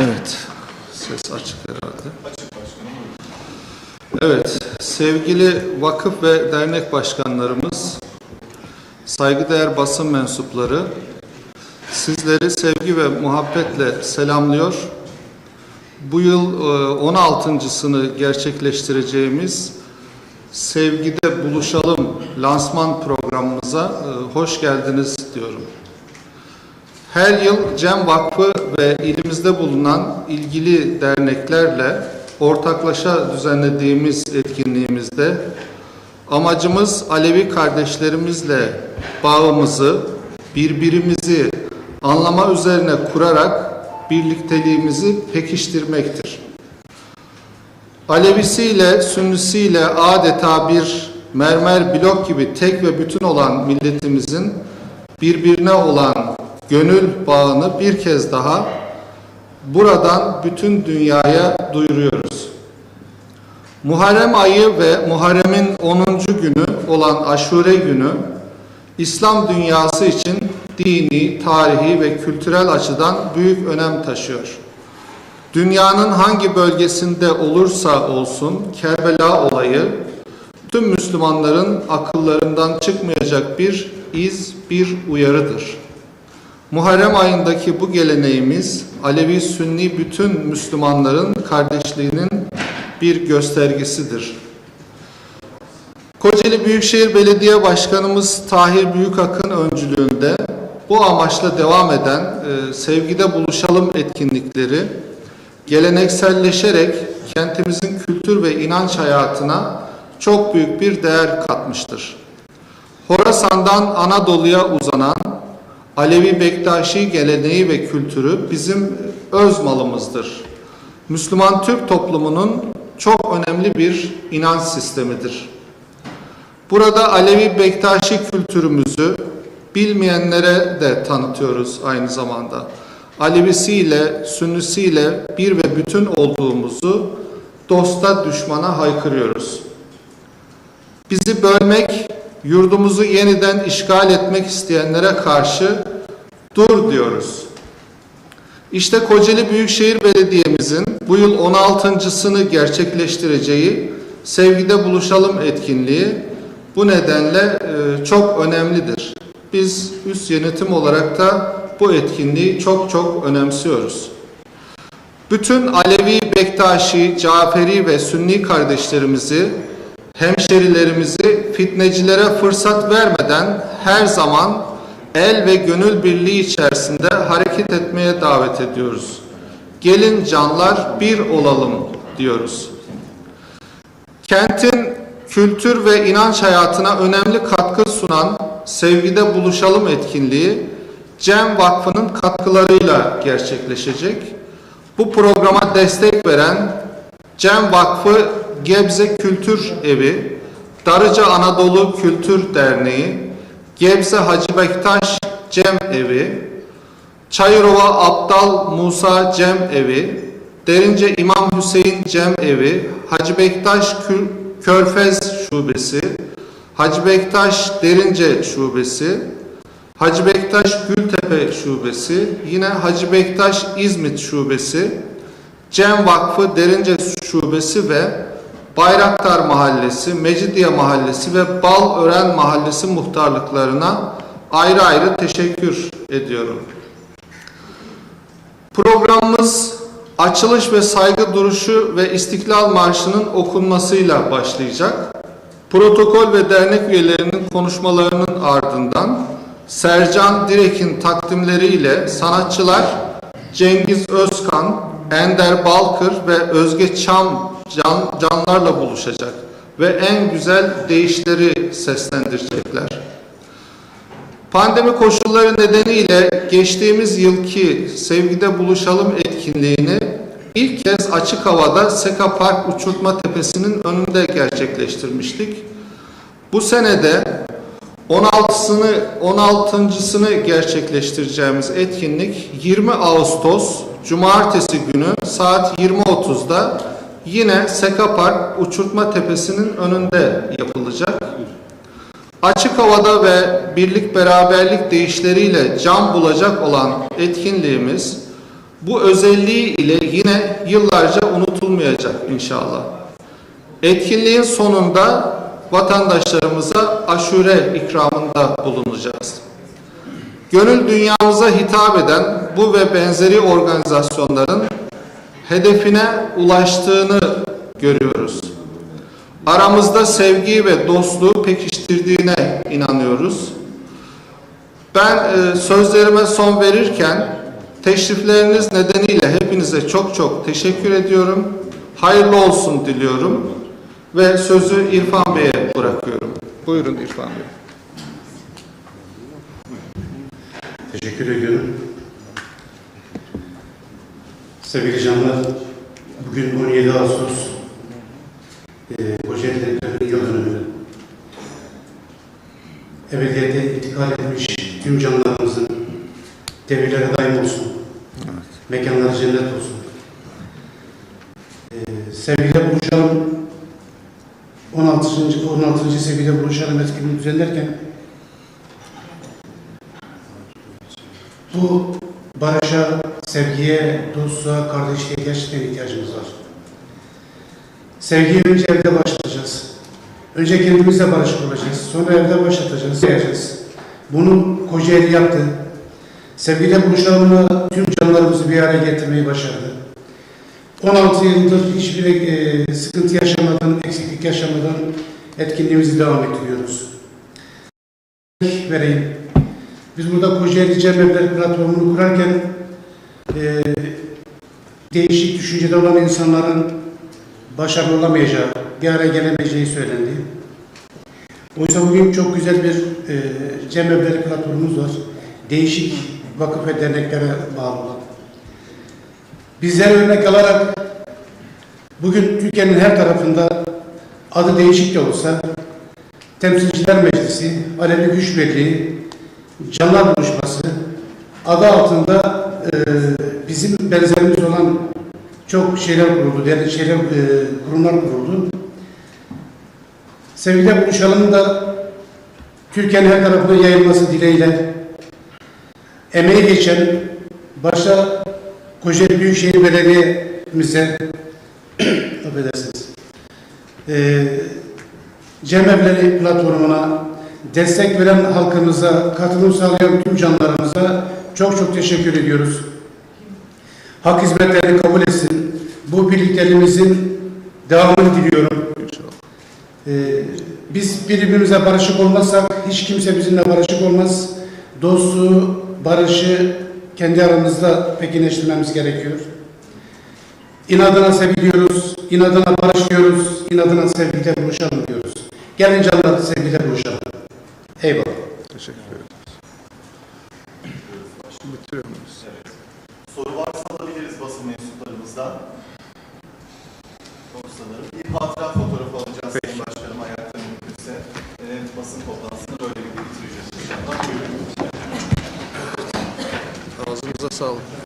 Evet, ses açık herhalde. Evet, sevgili vakıf ve dernek başkanlarımız, saygıdeğer basın mensupları, sizleri sevgi ve muhabbetle selamlıyor. Bu yıl e, 16.sını gerçekleştireceğimiz Sevgide Buluşalım lansman programımıza e, hoş geldiniz diyorum. Her yıl Cem Vakfı ve ilimizde bulunan ilgili derneklerle ortaklaşa düzenlediğimiz etkinliğimizde amacımız Alevi kardeşlerimizle bağımızı, birbirimizi anlama üzerine kurarak birlikteliğimizi pekiştirmektir. Alevisiyle, Sünnisiyle adeta bir mermer blok gibi tek ve bütün olan milletimizin birbirine olan gönül bağını bir kez daha buradan bütün dünyaya duyuruyoruz. Muharrem ayı ve Muharrem'in 10. günü olan Aşure günü İslam dünyası için dini, tarihi ve kültürel açıdan büyük önem taşıyor. Dünyanın hangi bölgesinde olursa olsun Kerbela olayı tüm Müslümanların akıllarından çıkmayacak bir iz, bir uyarıdır. Muharrem ayındaki bu geleneğimiz Alevi Sünni bütün Müslümanların kardeşliğinin bir göstergesidir. Kocaeli Büyükşehir Belediye Başkanımız Tahir Büyükakın öncülüğünde bu amaçla devam eden e, Sevgide Buluşalım etkinlikleri gelenekselleşerek kentimizin kültür ve inanç hayatına çok büyük bir değer katmıştır. Horasan'dan Anadolu'ya uzanan Alevi Bektaşi geleneği ve kültürü bizim öz malımızdır. Müslüman Türk toplumunun çok önemli bir inanç sistemidir. Burada Alevi Bektaşi kültürümüzü bilmeyenlere de tanıtıyoruz aynı zamanda. Alevisiyle, Sünnisiyle bir ve bütün olduğumuzu dosta düşmana haykırıyoruz. Bizi bölmek, yurdumuzu yeniden işgal etmek isteyenlere karşı dur diyoruz. İşte Kocaeli Büyükşehir Belediye'mizin bu yıl 16.sını gerçekleştireceği Sevgide Buluşalım etkinliği bu nedenle e, çok önemlidir. Biz üst yönetim olarak da bu etkinliği çok çok önemsiyoruz. Bütün Alevi, Bektaşi, Caferi ve Sünni kardeşlerimizi, hemşerilerimizi fitnecilere fırsat vermeden her zaman el ve gönül birliği içerisinde hareket etmeye davet ediyoruz. Gelin canlar bir olalım diyoruz. Kentin kültür ve inanç hayatına önemli katkı sunan Sevgide Buluşalım etkinliği Cem Vakfı'nın katkılarıyla gerçekleşecek. Bu programa destek veren Cem Vakfı Gebze Kültür Evi, Darıca Anadolu Kültür Derneği, Gebze Hacı Bektaş Cem Evi, Çayırova Abdal Musa Cem Evi, Derince İmam Hüseyin Cem Evi, Hacı Bektaş Körfez Şubesi, Hacı Bektaş Derince Şubesi, Hacı Bektaş Gültepe Şubesi, yine Hacı Bektaş İzmit Şubesi, Cem Vakfı Derince Şubesi ve Bayraktar Mahallesi, Mecidiye Mahallesi ve Balören Mahallesi muhtarlıklarına ayrı ayrı teşekkür ediyorum. Programımız açılış ve saygı duruşu ve İstiklal Marşı'nın okunmasıyla başlayacak. Protokol ve dernek üyelerinin konuşmalarının ardından Sercan Direk'in takdimleriyle sanatçılar Cengiz Özkan, Ender Balkır ve Özge Çam can, canlarla buluşacak ve en güzel deyişleri seslendirecekler. Pandemi koşulları nedeniyle geçtiğimiz yılki Sevgide Buluşalım etkinliğini ilk kez açık havada Seka Park Uçurtma Tepesi'nin önünde gerçekleştirmiştik. Bu senede 16'sını 16.sını gerçekleştireceğimiz etkinlik 20 Ağustos Cumartesi günü saat 20.30'da yine Seka Park Uçurtma Tepesi'nin önünde yapılacak. Açık havada ve birlik beraberlik deyişleriyle can bulacak olan etkinliğimiz bu özelliği ile yine yıllarca unutulmayacak inşallah. Etkinliğin sonunda vatandaşlarımıza aşure ikramında bulunacağız. Gönül dünyamıza hitap eden bu ve benzeri organizasyonların hedefine ulaştığını görüyoruz. Aramızda sevgi ve dostluğu pekiştirdiğine inanıyoruz. Ben e, sözlerime son verirken teşrifleriniz nedeniyle hepinize çok çok teşekkür ediyorum. Hayırlı olsun diliyorum ve sözü İrfan Bey'e bırakıyorum. Buyurun İrfan Bey. Teşekkür ediyorum. Sevgili canlar, bugün 17 Ağustos e, Kocaeli Depremi'nin yıl dönümü. Ebediyete intikal etmiş tüm canlarımızın devirlere daim olsun. Mekanları cennet olsun. E, sevgiyle buluşalım. 16. 16. sevgiyle buluşalım etkinliğini düzenlerken Bu barışa, sevgiye, dostluğa, kardeşliğe gerçekten ihtiyacımız var. Sevgiyi önce evde başlatacağız. Önce kendimizle barışık olacağız. Sonra evde başlatacağız. Yapacağız. Bunu Kocaeli yaptı. Sevgiyle buluşalımla tüm canlarımızı bir araya getirmeyi başardı. 16 yıldır hiçbir e, sıkıntı yaşamadan, eksiklik yaşamadan etkinliğimizi devam ettiriyoruz. Vereyim. Biz burada Kocaeli Cemevler platformunu kurarken e, değişik düşüncede olan insanların başarılı olamayacağı, bir araya gelemeyeceği söylendi. Oysa bugün çok güzel bir e, Cemevleri platformumuz var. Değişik vakıf ve derneklere bağlı olan. Bizler örnek alarak bugün Türkiye'nin her tarafında adı değişik de olsa Temsilciler Meclisi, Alevi Güç Birliği, Canlar Buluşması adı altında e, bizim benzerimiz olan çok şeyler kuruldu, değerli şeyler, e, kurumlar kuruldu. Sevgili buluşalım da Türkiye'nin her tarafına yayılması dileğiyle emeği geçen başta Kocaeli Büyükşehir Belediye'mize affedersiniz e, Cemevleri platformuna destek veren halkımıza, katılım sağlayan tüm canlarımıza çok çok teşekkür ediyoruz. Hak hizmetlerini kabul etsin. Bu birlikteliğimizin devamını diliyorum. Ee, biz birbirimize barışık olmazsak hiç kimse bizimle barışık olmaz. Dostluğu, barışı kendi aramızda pekinleştirmemiz gerekiyor. İnadına seviliyoruz, inadına barış diyoruz, inadına sevgide buluşalım diyoruz. Gelin canlar sevgide buluşalım. Eyvallah. Teşekkür ederiz. Bitiriyor muyuz? Soru varsa alabiliriz basın mensuplarımızdan. Çok sanırım. Bir hatıra fotoğrafı alacağız Sayın Başkanım ayakta mümkünse. Evet, basın toplantısını böyle bir bitireceğiz inşallah. Buyurun. Ağzınıza sağlık.